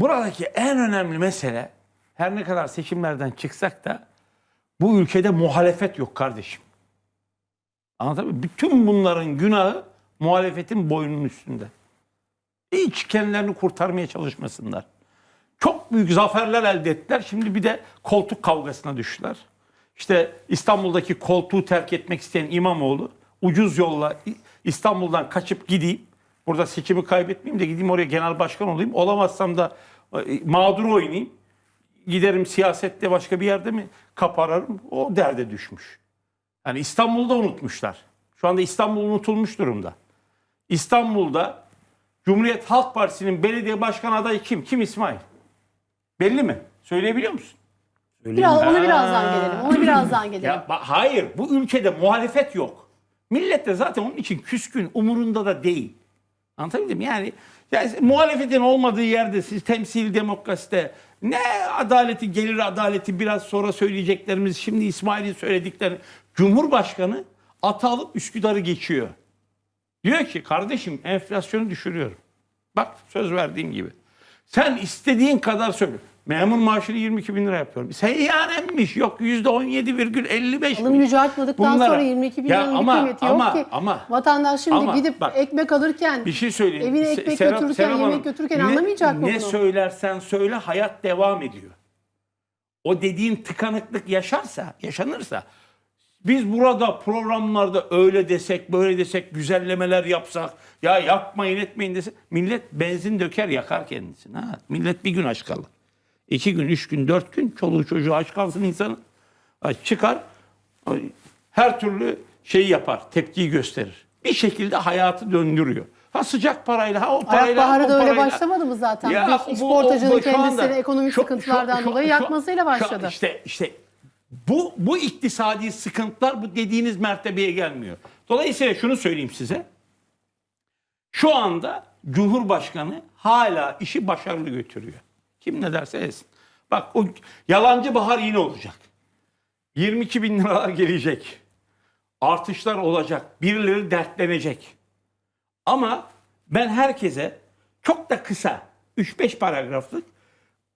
buradaki en önemli mesele her ne kadar seçimlerden çıksak da bu ülkede muhalefet yok kardeşim. Anlatabiliyor muyum? Bütün bunların günahı muhalefetin boynunun üstünde. Hiç kendilerini kurtarmaya çalışmasınlar. Çok büyük zaferler elde ettiler. Şimdi bir de koltuk kavgasına düştüler. İşte İstanbul'daki koltuğu terk etmek isteyen İmamoğlu ucuz yolla İstanbul'dan kaçıp gideyim. Burada seçimi kaybetmeyeyim de gideyim oraya genel başkan olayım. Olamazsam da e, mağdur oynayayım. Giderim siyasette başka bir yerde mi kapararım? O derde düşmüş. Yani İstanbul'da unutmuşlar. Şu anda İstanbul unutulmuş durumda. İstanbul'da Cumhuriyet Halk Partisi'nin belediye başkan adayı kim? Kim İsmail? Belli mi? Söyleyebiliyor musun? Biraz, ona Ha. birazdan gelelim. Ona birazdan gelelim. Ya hayır bu ülkede muhalefet yok. Millet de zaten onun için küskün umurunda da değil. Anlatabildim yani, yani muhalefetin olmadığı yerde siz temsil demokraside ne adaleti gelir adaleti biraz sonra söyleyeceklerimiz şimdi İsmail'in söyledikleri Cumhurbaşkanı ata alıp Üsküdar'ı geçiyor. Diyor ki kardeşim enflasyonu düşürüyorum. Bak söz verdiğim gibi. Sen istediğin kadar söyle. Memur maaşını 22 bin lira yapıyorum. Seyyanemmiş yok %17,55. Alım gücü artmadıktan Bunlara- sonra 22 bin Ya liranın ama- bir kıymeti yok ama- ki. ama- Vatandaş şimdi ama gidip bak, ekmek alırken, Bir şey söyleyeyim. evine Se- ekmek Serap- götürürken, Serap yemek Hanım, götürürken ne- anlamayacak mı Ne bunu? söylersen söyle hayat devam ediyor. O dediğin tıkanıklık yaşarsa, yaşanırsa biz burada programlarda öyle desek, böyle desek, güzellemeler yapsak, ya yapmayın etmeyin desek, millet benzin döker yakar kendisini. Ha? Millet bir gün aç kalır. İki gün, üç gün, dört gün çoluğu çocuğu aç kalsın insanın. Çıkar, her türlü şeyi yapar, tepkiyi gösterir. Bir şekilde hayatı döndürüyor. Ha sıcak parayla, ha o parayla, Ayak ha Baharı da öyle başlamadı mı zaten? Ya bu- şu anda- kendisini ekonomik şu- sıkıntılardan şu- şu- dolayı şu- yakmasıyla şu- başladı. İşte işte bu bu iktisadi sıkıntılar bu dediğiniz mertebeye gelmiyor. Dolayısıyla şunu söyleyeyim size. Şu anda Cumhurbaşkanı hala işi başarılı götürüyor. Kim ne derse etsin. Bak o yalancı bahar yine olacak. 22 bin liralar gelecek. Artışlar olacak. Birileri dertlenecek. Ama ben herkese çok da kısa 3-5 paragraflık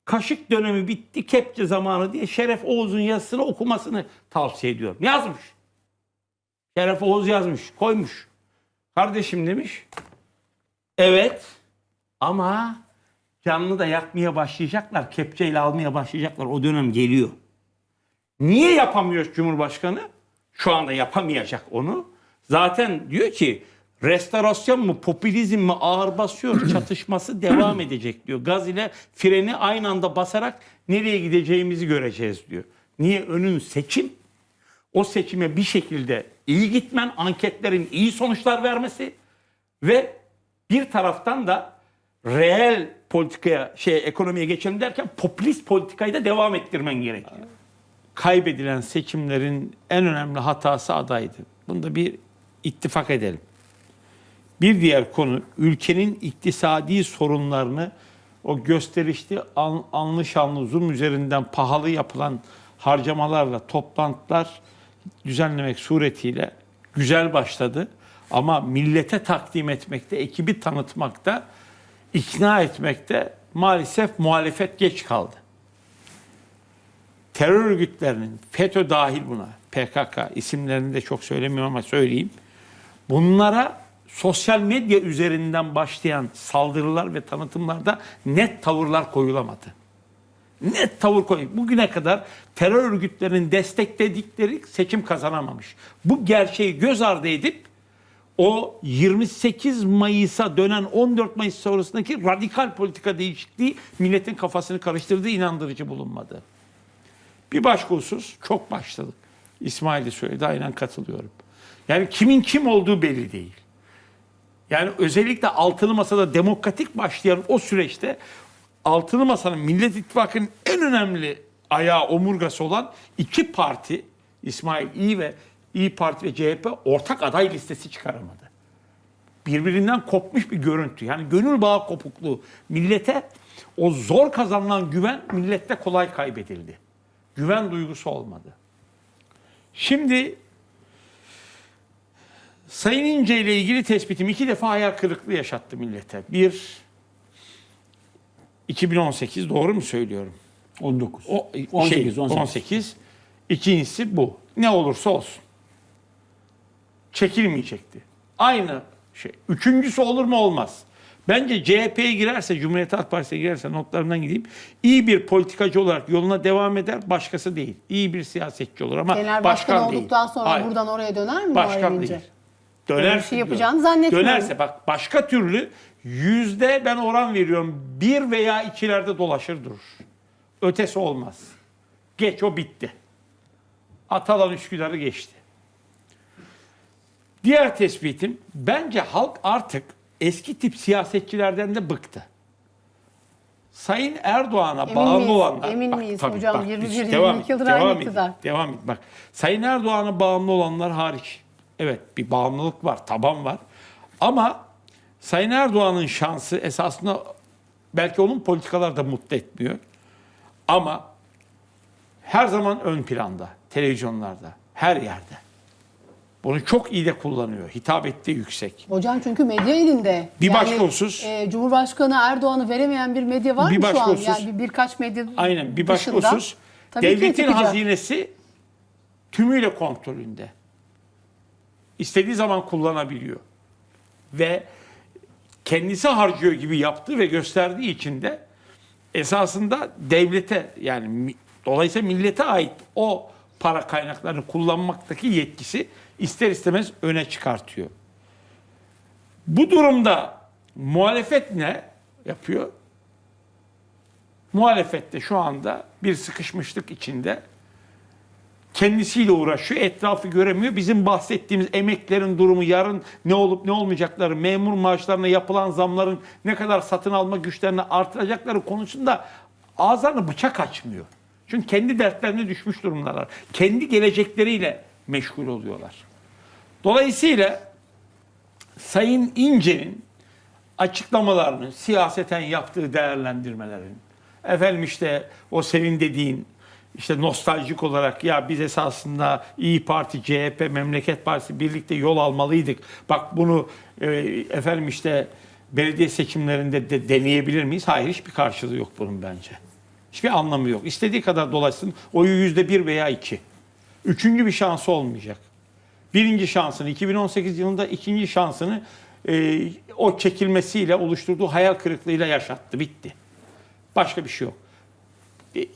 kaşık dönemi bitti kepçe zamanı diye Şeref Oğuz'un yazısını okumasını tavsiye ediyorum. Yazmış. Şeref Oğuz yazmış, koymuş. Kardeşim demiş. Evet ama canını da yakmaya başlayacaklar. Kepçeyle almaya başlayacaklar. O dönem geliyor. Niye yapamıyor Cumhurbaşkanı? Şu anda yapamayacak onu. Zaten diyor ki restorasyon mu popülizm mi ağır basıyor çatışması devam edecek diyor. Gaz ile freni aynı anda basarak nereye gideceğimizi göreceğiz diyor. Niye? Önün seçim. O seçime bir şekilde iyi gitmen, anketlerin iyi sonuçlar vermesi ve bir taraftan da reel politikaya, şey ekonomiye geçelim derken popülist politikayı da devam ettirmen gerekiyor kaybedilen seçimlerin en önemli hatası adaydı. Bunda bir ittifak edelim. Bir diğer konu ülkenin iktisadi sorunlarını o gösterişli an, anlı şanlı zoom üzerinden pahalı yapılan harcamalarla toplantılar düzenlemek suretiyle güzel başladı. Ama millete takdim etmekte, ekibi tanıtmakta, ikna etmekte maalesef muhalefet geç kaldı terör örgütlerinin FETÖ dahil buna PKK isimlerini de çok söylemiyorum ama söyleyeyim. Bunlara sosyal medya üzerinden başlayan saldırılar ve tanıtımlarda net tavırlar koyulamadı. Net tavır koy. Bugüne kadar terör örgütlerinin destekledikleri seçim kazanamamış. Bu gerçeği göz ardı edip o 28 Mayıs'a dönen 14 Mayıs sonrasındaki radikal politika değişikliği milletin kafasını karıştırdığı inandırıcı bulunmadı. Bir başka husus çok başladık. İsmail de söyledi aynen katılıyorum. Yani kimin kim olduğu belli değil. Yani özellikle altılı masada demokratik başlayan o süreçte altılı masanın Millet İttifakı'nın en önemli ayağı omurgası olan iki parti İsmail İyi ve İyi Parti ve CHP ortak aday listesi çıkaramadı. Birbirinden kopmuş bir görüntü. Yani gönül bağı kopukluğu. Millete o zor kazanılan güven millette kolay kaybedildi güven duygusu olmadı. Şimdi Sayın İnce ile ilgili tespitim iki defa hayal kırıklığı yaşattı millete. Bir, 2018 doğru mu söylüyorum? 19. O 18, şey, 18. 18. İkincisi bu. Ne olursa olsun. Çekilmeyecekti. Aynı şey. Üçüncüsü olur mu olmaz. Bence CHP'ye girerse, Cumhuriyet Halk Partisi'ne girerse notlarından gideyim. İyi bir politikacı olarak yoluna devam eder, başkası değil. İyi bir siyasetçi olur ama Genel başkan başkan değil. olduktan sonra Hayır. buradan oraya döner mi Başkan değil. Öyle bir Dönerse şey yapacağını zannetmiyorum. Dönerse bak başka türlü yüzde ben oran veriyorum. Bir veya ikilerde dolaşır durur. Ötesi olmaz. Geç o bitti. Atalan Üsküdar'ı geçti. Diğer tespitim bence halk artık eski tip siyasetçilerden de bıktı. Sayın Erdoğan'a bağımlı miyiz? olanlar. Emin miyiz hocam? biz 21, devam 22 et, yıldır aynı devam iktidar. Devam et. Bak Sayın Erdoğan'a bağımlı olanlar hariç. Evet bir bağımlılık var, taban var. Ama Sayın Erdoğan'ın şansı esasında belki onun politikalar da mutlu etmiyor. Ama her zaman ön planda, televizyonlarda, her yerde. Bunu çok iyi de kullanıyor. Hitabeti yüksek. Hocam çünkü medya elinde. Bir başka husus. e, Cumhurbaşkanı Erdoğan'ı veremeyen bir medya var Bir mı şu an? husus. Yani bir, birkaç medya Aynen bir başka dışında. husus. Tabii devletin hazinesi tümüyle kontrolünde. İstediği zaman kullanabiliyor. Ve kendisi harcıyor gibi yaptığı ve gösterdiği için de esasında devlete yani dolayısıyla millete ait o para kaynaklarını kullanmaktaki yetkisi ister istemez öne çıkartıyor. Bu durumda muhalefet ne yapıyor? Muhalefette şu anda bir sıkışmışlık içinde kendisiyle uğraşıyor. Etrafı göremiyor. Bizim bahsettiğimiz emeklerin durumu, yarın ne olup ne olmayacakları, memur maaşlarına yapılan zamların ne kadar satın alma güçlerini artıracakları konusunda ağızlarına bıçak açmıyor. Çünkü kendi dertlerine düşmüş durumdalar. Kendi gelecekleriyle meşgul oluyorlar. Dolayısıyla Sayın İnce'nin açıklamalarını, siyaseten yaptığı değerlendirmelerin, efendim işte o senin dediğin işte nostaljik olarak ya biz esasında İyi Parti, CHP, Memleket Partisi birlikte yol almalıydık. Bak bunu e, efendim işte belediye seçimlerinde de deneyebilir miyiz? Hayır hiçbir karşılığı yok bunun bence. Hiçbir anlamı yok. İstediği kadar dolaşsın oyu yüzde bir veya iki. Üçüncü bir şansı olmayacak. Birinci şansını 2018 yılında ikinci şansını e, o çekilmesiyle oluşturduğu hayal kırıklığıyla yaşattı. Bitti. Başka bir şey yok. E, e,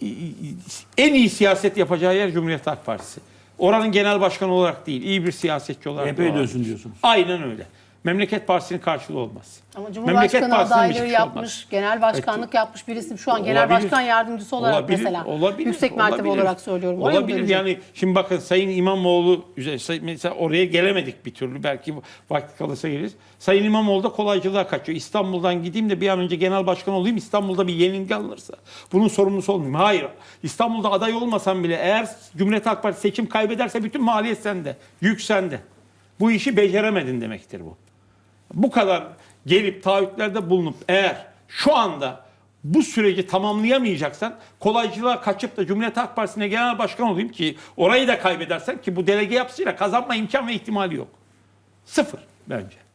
En iyi siyaset yapacağı yer Cumhuriyet Halk Partisi. Oranın genel başkanı olarak değil, iyi bir siyasetçi olarak. CHP'ye devam dönsün edecek. diyorsunuz. Memleket Partisi'nin karşılığı olmaz. Ama Cumhurbaşkanı adaylığı şey yapmış, olmaz. genel başkanlık yapmış birisi şu an genel Olabilir. başkan yardımcısı olarak Olabilir, mesela. olabilir, yüksek mertebe olabilir. olarak söylüyorum. Oraya Olabilir yani şimdi bakın Sayın İmamoğlu mesela oraya gelemedik bir türlü belki vakti kalırsa geliriz. Sayın İmamoğlu da kolaycılığa kaçıyor. İstanbul'dan gideyim de bir an önce genel başkan olayım İstanbul'da bir yenilgi alınırsa bunun sorumlusu olmayayım. Hayır İstanbul'da aday olmasam bile eğer Cumhuriyet Halk Partisi seçim kaybederse bütün maliyet sende. Yük sende. Bu işi beceremedin demektir bu bu kadar gelip taahhütlerde bulunup eğer şu anda bu süreci tamamlayamayacaksan kolaycılığa kaçıp da Cumhuriyet Halk Partisi'ne genel başkan olayım ki orayı da kaybedersen ki bu delege yapısıyla kazanma imkan ve ihtimali yok. Sıfır bence.